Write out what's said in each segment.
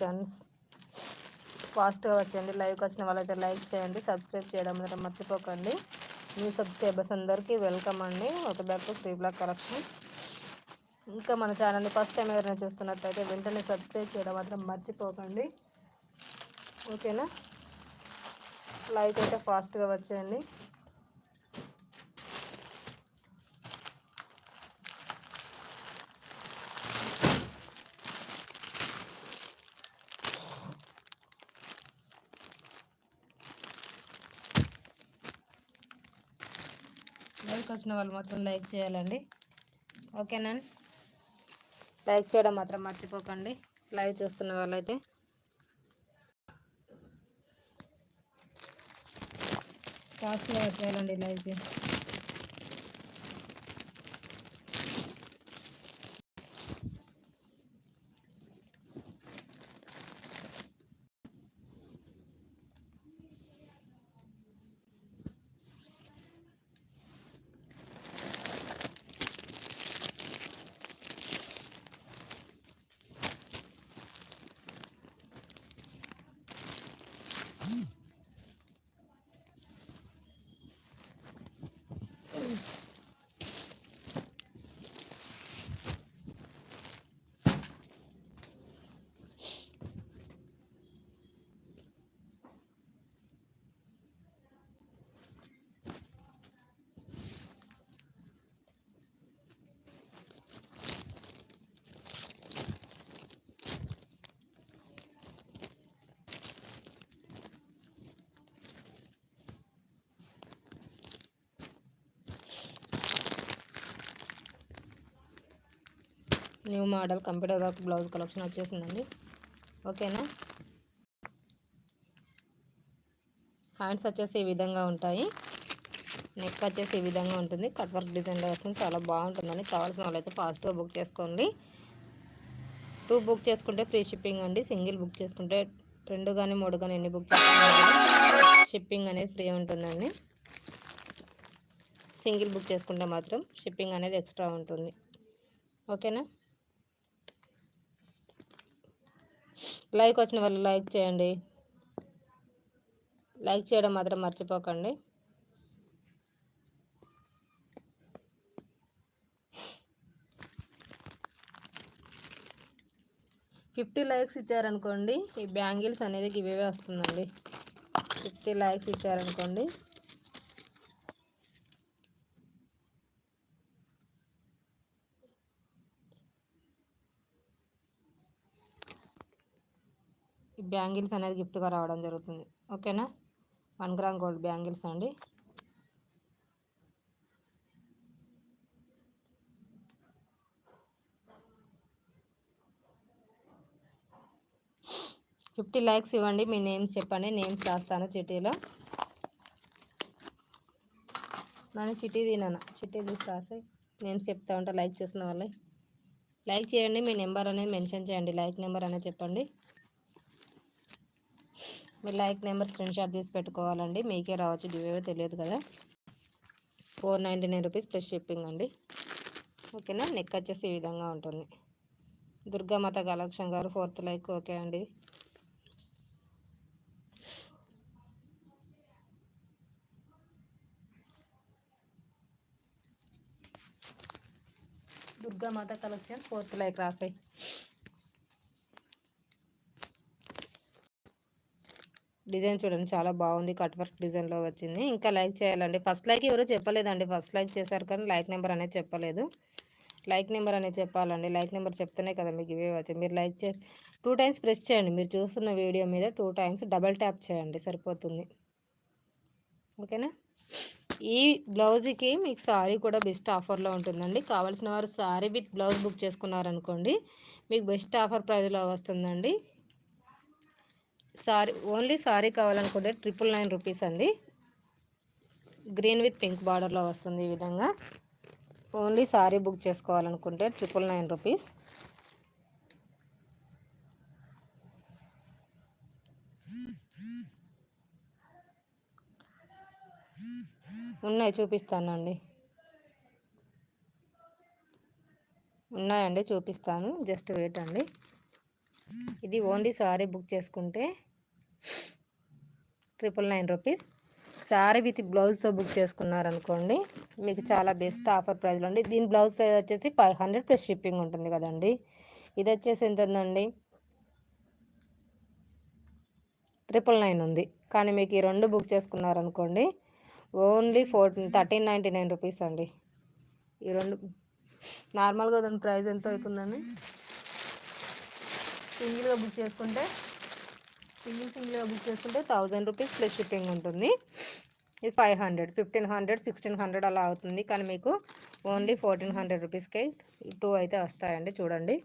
Friends ఫాస్ట్గా వచ్చేయండి. లైవ్కి వచ్చిన వాళ్ళైతే లైక్ చేయండి సబ్స్క్రైబ్ చేయడం మీద మర్చిపోకండి. న్యూ సబ్స్క్రైబర్స్ అందరికీ వెల్కమ్ అండి. ఒక బ్యాక్ శ్రీ బ్లాక్ కలెక్షన్. ఇంకా మన ఛానల్ని ఫస్ట్ టైం ఎవరైనా చూస్తున్నట్టయితే వెంటనే సబ్స్క్రైబ్ చేయడం మాత్రం మర్చిపోకండి. ఓకేనా? లైక్ అయితే ఫాస్ట్గా వచ్చేయండి. ఎవరికి వచ్చిన వాళ్ళు మాత్రం లైక్ చేయాలండి. ఓకేనా లైక్ చేయడం మాత్రం మర్చిపోకండి. లైవ్ చూస్తున్న వాళ్ళైతే. కాస్ట్లో చేయాలండి లైవ్కి new model computer work blouse collection వచ్చేసిందండి. ఓకేనా? హ్యాండ్స్ వచ్చేసి ఈ విధంగా ఉంటాయి. నెక్ వచ్చేసి ఈ విధంగా ఉంటుంది. కట్ వర్క్ డిజైన్లో వస్తుంది చాలా బాగుంటుందండి. కావాల్సిన వాళ్ళైతే ఫాస్ట్గా బుక్ చేసుకోండి. టూ బుక్ చేసుకుంటే ఫ్రీ షిప్పింగ్ అండి. సింగిల్ బుక్ చేసుకుంటే రెండు కానీ మూడు కానీ ఎన్ని బుక్ చేసుకుంటే షిప్పింగ్ అనేది ఫ్రీ ఉంటుందండి. సింగిల్ బుక్ చేసుకుంటే మాత్రం షిప్పింగ్ అనేది ఎక్స్ట్రా ఉంటుంది. ఓకేనా? లైక్ వచ్చిన వాళ్ళు లైక్ చేయండి. లైక్ చేయడం మాత్రం మర్చిపోకండి. ఫిఫ్టీ లైక్స్ ఇచ్చారనుకోండి ఈ బ్యాంగిల్స్ అనేది గివేవే వస్తుందండి. ఫిఫ్టీ లైక్స్ ఇచ్చారనుకోండి బ్యాంగిల్స్ అనేది గిఫ్ట్గా రావడం జరుగుతుంది. ఓకేనా? వన్ గ్రామ్ గోల్డ్ బ్యాంగిల్స్ అండి. ఫిఫ్టీ ల్యాక్స్ ఇవ్వండి మీ నేమ్స్ చెప్పండి నేమ్స్ రాస్తాను చిటీలో నన్ను చిటీ తినాను చిటీ తీసి రాసి నేమ్స్ చెప్తా ఉంటా లైక్ చేసిన వాళ్ళే. లైక్ చేయండి మీ నెంబర్ అనేది మెన్షన్ చేయండి లైక్ నెంబర్ అనేది చెప్పండి. మీ లైక్ నెంబర్ స్క్రీన్ షాట్ తీసి పెట్టుకోవాలండి. మీకే రావచ్చు. గివేవో తెలియదు కదా. Four ninety nine rupees plus shipping అండి. ఓకేనా? నెక్ వచ్చేసి ఈ విధంగా ఉంటుంది. దుర్గామాత కలెక్షన్ గారు ఫోర్త్ లైక్ ఓకే అండి. దుర్గామాత కలెక్షన్ ఫోర్త్ లైక్ రాసాయి. డిజైన్ చూడండి చాలా బాగుంది. కట్ వర్క్ డిజైన్లో వచ్చింది. ఇంకా లైక్ చేయాలండి. ఫస్ట్ లైక్ ఎవరు చెప్పలేదండి. ఫస్ట్ లైక్ చేశారు కానీ లైక్ నెంబర్ అనేది చెప్పలేదు. లైక్ నెంబర్ అనేది చెప్పాలండి. లైక్ నెంబర్ చెప్తేనే కదా మీకు ఇవే వచ్చాయి. మీరు లైక్ చే టూ టైమ్స్ ప్రెస్ చేయండి. మీరు చూస్తున్న వీడియో మీద టూ టైమ్స్ డబల్ ట్యాప్ చేయండి. సరిపోతుంది. ఓకేనా? ఈ బ్లౌజ్కి మీకు సారీ కూడా బెస్ట్ ఆఫర్లో ఉంటుందండి. కావాల్సిన వారు సారీ విత్ బ్లౌజ్ బుక్ చేసుకున్నారనుకోండి మీకు బెస్ట్ ఆఫర్ ప్రైజ్లో వస్తుందండి. సారీ ఓన్లీ సారీ కావాలనుకుంటే ట్రిపుల్ నైన్ రూపీస్ అండి. గ్రీన్ విత్ పింక్ బార్డర్లో వస్తుంది ఈ విధంగా. ఓన్లీ సారీ బుక్ చేసుకోవాలనుకుంటే ట్రిపుల్ నైన్ రూపీస్. ఉన్నాయి చూపిస్తానండి. ఉన్నాయండి చూపిస్తాను. జస్ట్ వెయిట్ అండి. ఇది ఓన్లీ సారీ బుక్ చేసుకుంటే triple nine rupees. Sari with బ్లౌజ్తో book చేసుకున్నారనుకోండి మీకు చాలా బెస్ట్ ఆఫర్ ప్రైస్లో అండి. దీని బ్లౌజ్ ప్రైస్ వచ్చేసి ఫైవ్ హండ్రెడ్ ప్లస్ షిప్పింగ్ ఉంటుంది కదండి. ఇది వచ్చేసి ఎంత ఉందండి ట్రిపుల్ నైన్ ఉంది. కానీ మీకు ఈ రెండు book చేసుకున్నారనుకోండి only fourteen thirteen ninety nine rupees అండి. ఈ రెండు నార్మల్గా దాని ప్రైస్ ఎంత అవుతుందండి సింగిల్గా బుక్ చేసుకుంటే సింగిల్ సింగిల్గా బుక్ చేసుకుంటే థౌజండ్ రూపీస్ ప్లస్ షిప్పింగ్ ఉంటుంది. ఇది five hundred fifteen hundred sixteen hundred అలా అవుతుంది. కానీ మీకు ఓన్లీ ఫోర్టీన్ హండ్రెడ్ రూపీస్కి టూ అయితే వస్తాయండి. చూడండి.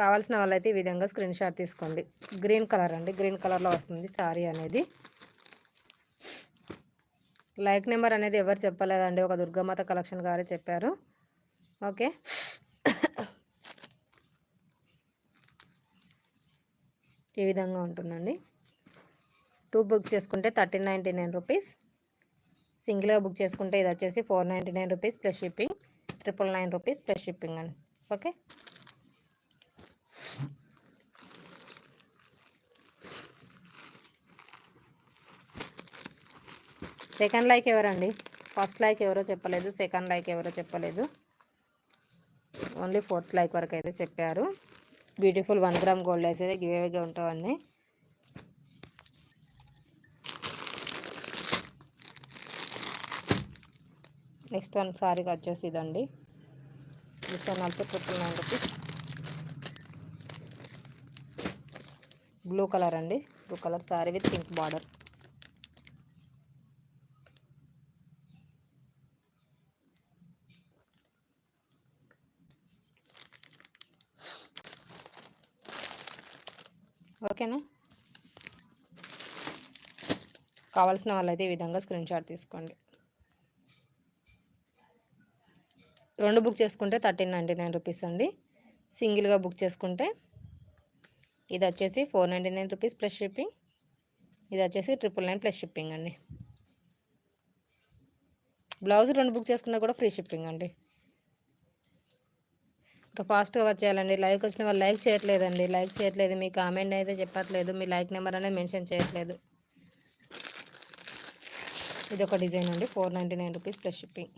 కావాల్సిన వాళ్ళైతే ఈ విధంగా స్క్రీన్ షాట్ తీసుకోండి. గ్రీన్ కలర్ అండి. గ్రీన్ కలర్లో వస్తుంది సారీ అనేది. లైక్ నెంబర్ అనేది ఎవరు చెప్పలేదండి. ఒక దుర్గామాత కలెక్షన్ గారే చెప్పారు. ఓకే. ఈ విధంగా ఉంటుందండి? టూ బుక్ చేసుకుంటే థర్టీన్ నైంటీ నైన్ రూపీస్. సింగిల్గా బుక్ చేసుకుంటే ఇది వచ్చేసి four ninety nine rupees plus shipping. Triple nine rupees plus shipping అండి. ఓకే? సెకండ్ లైక్ ఎవరండి? ఫస్ట్ లైక్ ఎవరో చెప్పలేదు సెకండ్ లైక్ ఎవరో చెప్పలేదు. ఓన్లీ ఫోర్త్ లైక్ వరకు అయితే చెప్పారు. బ్యూటిఫుల్ వన్ గ్రామ్ గోల్డ్ అయితే గివేగా ఉంటామండి నెక్స్ట్ వన్ సారీగా వచ్చేసి ఇదండి. This one also triple nine rupees blue colour అండి. Blue colour sari with pink border ఓకేనా? కావాల్సిన వాళ్ళైతే ఈ విధంగా స్క్రీన్ షాట్ తీసుకోండి. రెండు బుక్ చేసుకుంటే థర్టీన్ నైంటీ నైన్ రూపీస్ అండి. సింగిల్గా బుక్ చేసుకుంటే ఇది వచ్చేసి four ninety nine rupees plus shipping. ఇది వచ్చేసి ట్రిపుల్ నైన్ ప్లస్ షిప్పింగ్ అండి. బ్లౌజ్ రెండు బుక్ చేసుకున్నా కూడా ఫ్రీ షిప్పింగ్ అండి. ఇంకా ఫాస్ట్గా వచ్చేయాలండి. లైక్ వచ్చిన వాళ్ళు లైక్ చేయట్లేదండి. లైక్ చేయట్లేదు. మీ కామెంట్ అయితే చెప్పట్లేదు. మీ లైక్ నెంబర్ అనేది మెన్షన్ చేయట్లేదు. ఇది ఒక డిజైన్ అండి. Four ninety nine rupees plus shipping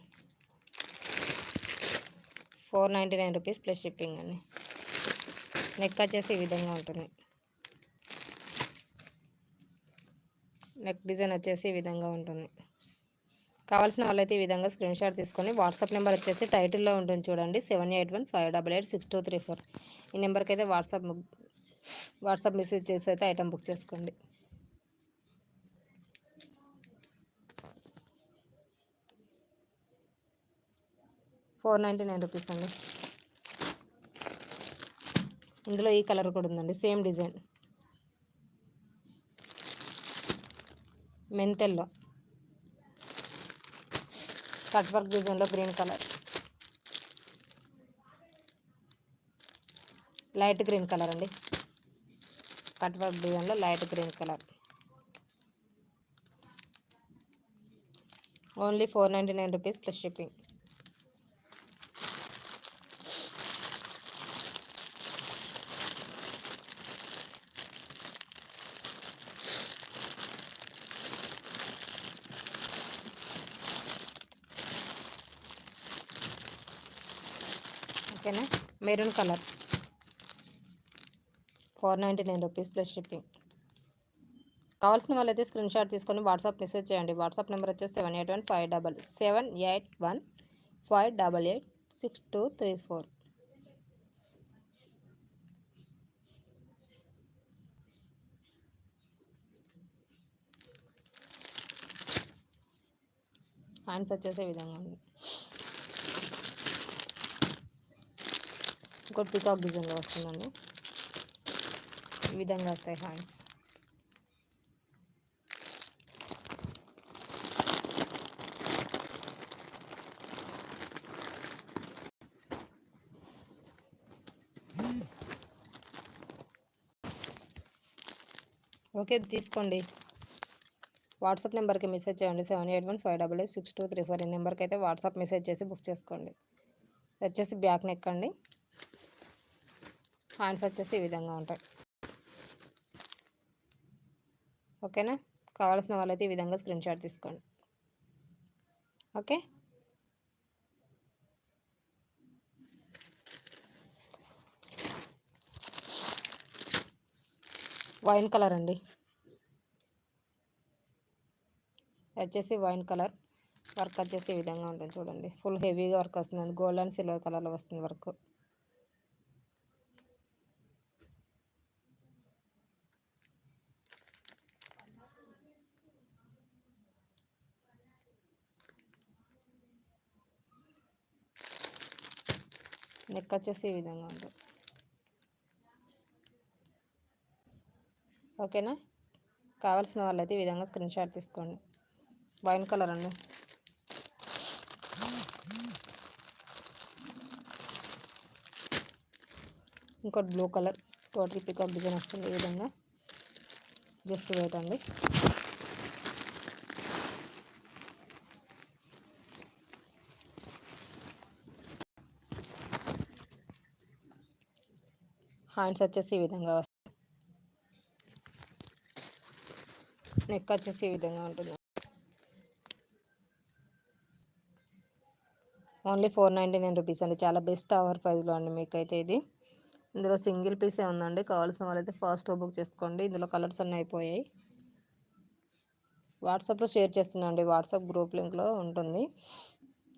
four ninety nine rupees plus shipping అండి. నెక్ వచ్చేసి ఈ విధంగా ఉంటుంది. నెక్ డిజైన్ వచ్చేసి ఈ విధంగా ఉంటుంది. కావాల్సిన వాళ్ళైతే ఈ విధంగా స్క్రీన్ షాట్ తీసుకొని వాట్సాప్ నెంబర్ వచ్చేసి టైటిల్లో ఉంటుంది చూడండి seven eight one five double eight six two three four. ఈ నెంబర్కి అయితే వాట్సాప్ వాట్సాప్ మెసేజ్ చేసి అయితే ఐటమ్ బుక్ చేసుకోండి. ఫోర్ నైంటీ నైన్ రూపీస్ అండి. ఇందులో ఈ కలర్ కూడా ఉందండి సేమ్ డిజైన్. మెంతెల్లో. కట్ వర్క్ డిజైన్లో green colour. Light green colour అండి. కట్ వర్క్ డిజైన్లో light green colour. Only four ninety nine rupees plus shipping. ఓకేనా? Maroon colour. Four ninety nine rupees plus shipping. కావాల్సిన వాళ్ళైతే స్క్రీన్ షాట్ తీసుకొని WhatsApp message చేయండి. WhatsApp number వచ్చేసి seven eight one five double seven eight one five double eight six two three four. Hands వచ్చేసే విధంగా ఉంది. ఇంకోటి పికాక్ డిజైన్లో వస్తుందండి ఈ విధంగా వస్తాయి హ్యాండ్స్ ఓకే తీసుకోండి. వాట్సాప్ నెంబర్కి మెసేజ్ చేయండి. Seven eight one five double eight six two three four ఈ నెంబర్కి అయితే వాట్సాప్ మెసేజ్ చేసి బుక్ చేసుకోండి. వచ్చేసి బ్యాక్ నెక్ అండి హ్యాండ్స్ వచ్చేసి ఈ విధంగా ఉంటాయి. ఓకేనా? కావాల్సిన వాళ్ళైతే ఈ విధంగా స్క్రీన్ షాట్ తీసుకోండి. ఓకే? వైన్ కలర్ అండి. వచ్చేసి వైన్ కలర్. వర్క్ వచ్చేసి ఈ విధంగా ఉంటుంది చూడండి. ఫుల్ హెవీగా వర్క్ వస్తుంది. గోల్డ్ అండ్ సిల్వర్ కలర్లో వస్తుంది వర్క్. లెక్క వచ్చేసి ఈ విధంగా ఉంటుంది. ఓకేనా? కావాల్సిన వాళ్ళైతే ఈ విధంగా స్క్రీన్ షాట్ తీసుకోండి. వైన్ కలర్ అండి. ఇంకోటి blue colour total pickup design వస్తుంది ఈ విధంగా. జస్ట్ వెయిట్ అండి. హ్యాండ్స్ వచ్చేసి ఈ విధంగా వస్తాయి నెక్ వచ్చేసి ఈ విధంగా ఉంటుంది. Only four ninety nine rupees అండి. చాలా బెస్ట్ ఆఫర్ ప్రైస్లో అండి మీకైతే ఇది. ఇందులో సింగిల్ పీసే ఉందండి. కావాల్సిన వాళ్ళైతే ఫాస్ట్ బుక్ చేసుకోండి. ఇందులో కలర్స్ అన్నీ అయిపోయాయి. వాట్సాప్లో షేర్ చేస్తున్నాను అండి వాట్సాప్ గ్రూప్ లింక్లో ఉంటుంది.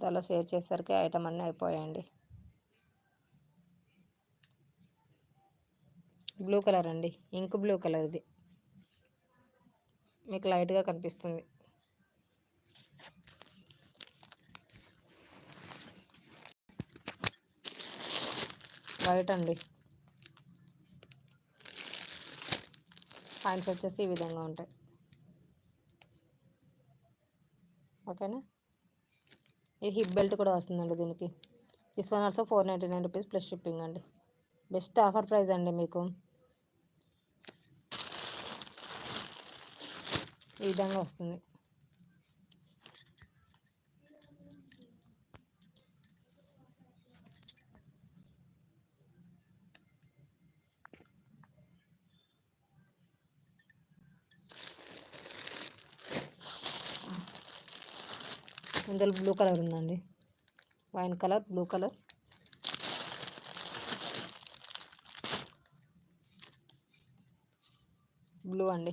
దానిలో షేర్ చేసరికి ఐటమ్ అన్నీ అయిపోయాయండి. బ్లూ కలర్ అండి. ఇంక్ బ్లూ కలర్ ఇది మీకు లైట్గా కనిపిస్తుంది. వైట్ అండి. పాయింట్స్ వచ్చేసి ఈ విధంగా ఉంటాయి. ఓకేనా? ఇది హిప్ బెల్ట్ కూడా వస్తుందండి దీనికి. This one also four ninety nine rupees plus shipping అండి. బెస్ట్ ఆఫర్ ప్రైస్ అండి మీకు. ఈ విధంగా వస్తుంది. ఇందులో బ్లూ కలర్ ఉందండి. Wine colour blue colour. Blue అండి.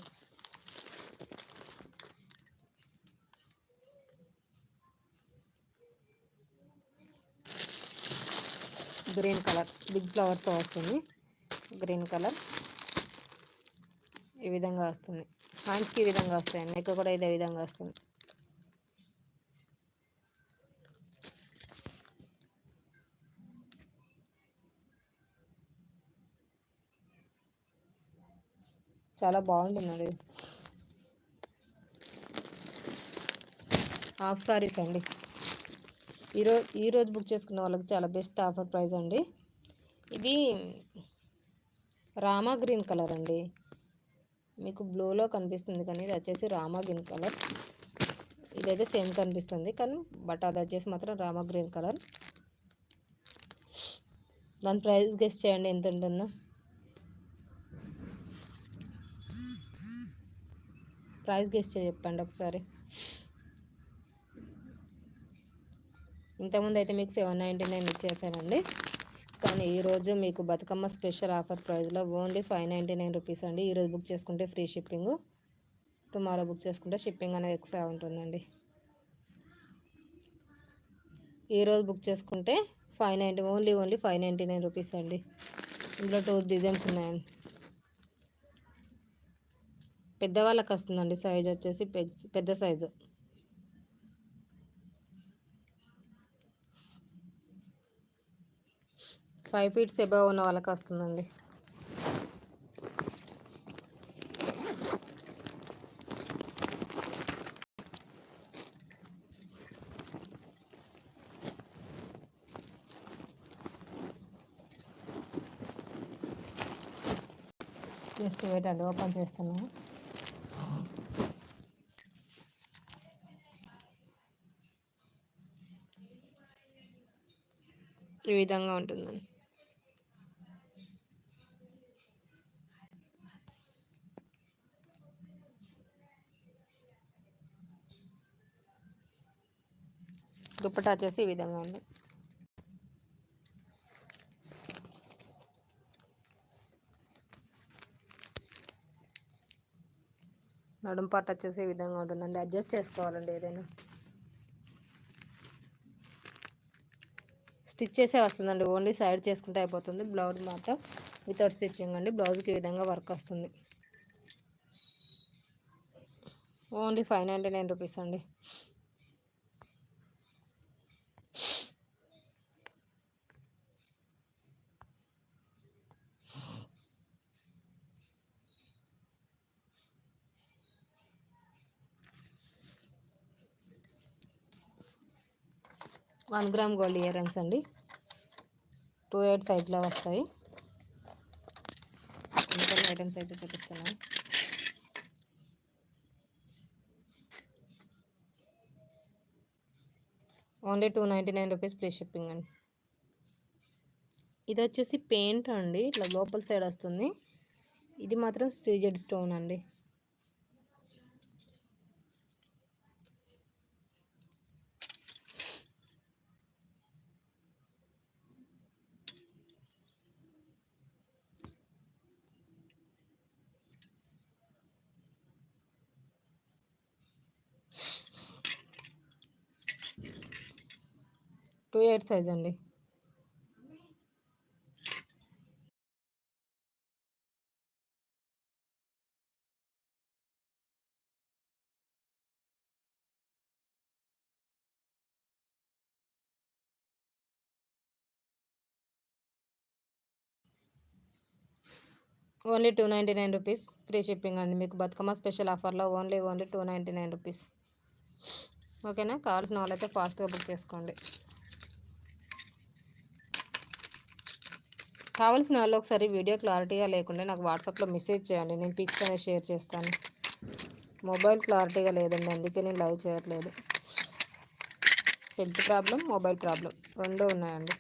గ్రీన్ కలర్ బిగ్ ఫ్లవర్తో వస్తుంది. Green colour. ఈ విధంగా వస్తుంది. హ్యాండ్స్కి ఈ విధంగా వస్తాయి. నెక్ కూడా ఇదే విధంగా వస్తుంది. చాలా బాగుంటుందండి. హాఫ్ సారీస్ అండి. ఈరోజు ఈరోజు బుక్ చేసుకున్న వాళ్ళకి చాలా బెస్ట్ ఆఫర్ ప్రైస్ అండి. ఇది రామా గ్రీన్ కలర్ అండి. మీకు బ్లూలో కనిపిస్తుంది కానీ ఇది వచ్చేసి రామా గ్రీన్ కలర్. ఇదైతే సేమ్ కనిపిస్తుంది కానీ బట్ అది వచ్చేసి మాత్రం రామా గ్రీన్ కలర్. దాని ప్రైస్ గెస్ట్ చేయండి ఎంత ఉంటుందో. ప్రైస్ గెస్ట్ చెప్పండి ఒకసారి. ఇంతకుముందు అయితే మీకు సెవెన్ నైంటీ నైన్ ఇచ్చేసానండి. కానీ ఈరోజు మీకు బతుకమ్మ స్పెషల్ ఆఫర్ ప్రైస్లో only five ninety nine rupees అండి. ఈరోజు బుక్ చేసుకుంటే ఫ్రీ షిప్పింగ్. టుమారో బుక్ చేసుకుంటే షిప్పింగ్ అనేది ఎక్స్ట్రా ఉంటుందండి. ఈరోజు బుక్ చేసుకుంటే five ninety only only five ninety nine rupees అండి. ఇందులో టూ డిజైన్స్ ఉన్నాయండి. పెద్దవాళ్ళకి వస్తుందండి సైజ్ వచ్చేసి పెద్ద సైజు. ఫైవ్ ఫీట్స్ ఎబవ్ ఉన్న వాళ్ళకి వస్తుందండి. జస్ట్ వెయిట్ అండి ఓపెన్ చేస్తున్నాను ఈ విధంగా ఉంటుందండి. దుప్పటా వచ్చేసి ఈ విధంగా ఉంది. నడుము పాట వచ్చేసి ఈ విధంగా ఉంటుందండి అడ్జస్ట్ చేసుకోవాలండి ఏదైనా. స్టిచ్ చేసే వస్తుందండి. ఓన్లీ సైడ్ చేసుకుంటే అయిపోతుంది. బ్లౌజ్ మాత్రం వితౌట్ స్టిచ్చింగ్ అండి. బ్లౌజ్కి ఈ విధంగా వర్క్ వస్తుంది. Only five ninety nine rupees అండి. One gram gold earrings అండి. టూ ఎయిట్ సైజులో వస్తాయి. ఇంకొన్ని ఐటమ్స్ అయితే చూపిస్తున్నాను. Only two ninety nine rupees plus shipping అండి. ఇది వచ్చేసి పెయింట్ అండి. ఇట్లా లోపల సైడ్ వస్తుంది. ఇది మాత్రం స్టీజెడ్ స్టోన్ అండి. టూ ఎయిట్ సైజ్ అండి. Only two ninety nine rupees. Free shipping అండి మీకు బతుకమ్మ స్పెషల్ ఆఫర్లో only only two ninety nine rupees. ఓకేనా? కావాల్సిన వాళ్ళైతే ఫాస్ట్గా బుక్ చేసుకోండి. కావాల్సిన వాళ్ళు ఒకసారి వీడియో క్లారిటీగా లేకుండా నాకు వాట్సాప్లో మెసేజ్ చేయండి. నేను పిక్స్ అనేది షేర్ చేస్తాను. మొబైల్ క్లారిటీగా లేదండి. అందుకే నేను లైవ్ చేయట్లేదు. హెల్త్ ప్రాబ్లం మొబైల్ ప్రాబ్లం రెండూ ఉన్నాయండి.